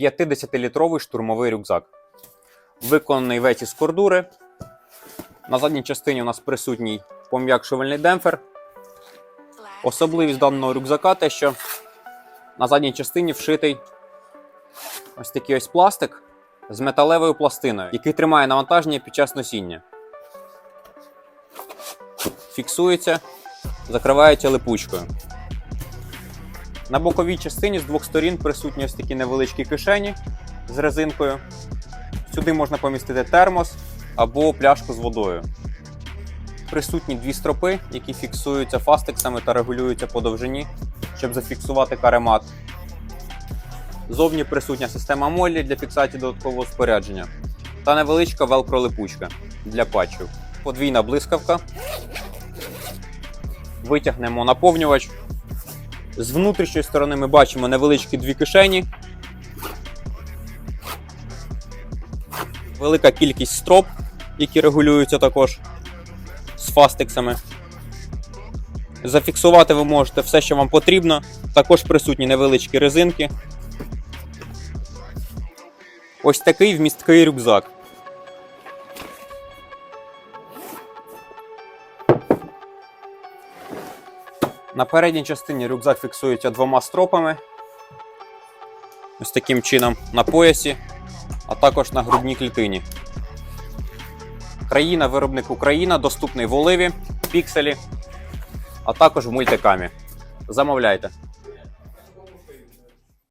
50-літровий штурмовий рюкзак. Виконаний в еті з кордури. На задній частині у нас присутній пом'якшувальний демпфер. Особливість даного рюкзака те, що на задній частині вшитий ось такий ось пластик з металевою пластиною, який тримає навантаження під час носіння. Фіксується, закривається липучкою. На боковій частині з двох сторін присутні ось такі невеличкі кишені з резинкою. Сюди можна помістити термос або пляшку з водою. Присутні дві стропи, які фіксуються фастексами та регулюються по довжині, щоб зафіксувати каремат. Зовні присутня система молі для фіксації додаткового спорядження та невеличка велкро-липучка для патчів. Подвійна блискавка. Витягнемо наповнювач. З внутрішньої сторони ми бачимо невеличкі дві кишені. Велика кількість строп, які регулюються також з фастексами. Зафіксувати ви можете все, що вам потрібно. Також присутні невеличкі резинки. Ось такий вмісткий рюкзак. На передній частині рюкзак фіксується двома стропами. Ось таким чином на поясі, а також на грудній клітині. Країна виробник Україна, доступний в Оливі, Пікселі, а також в мультикамі. Замовляйте.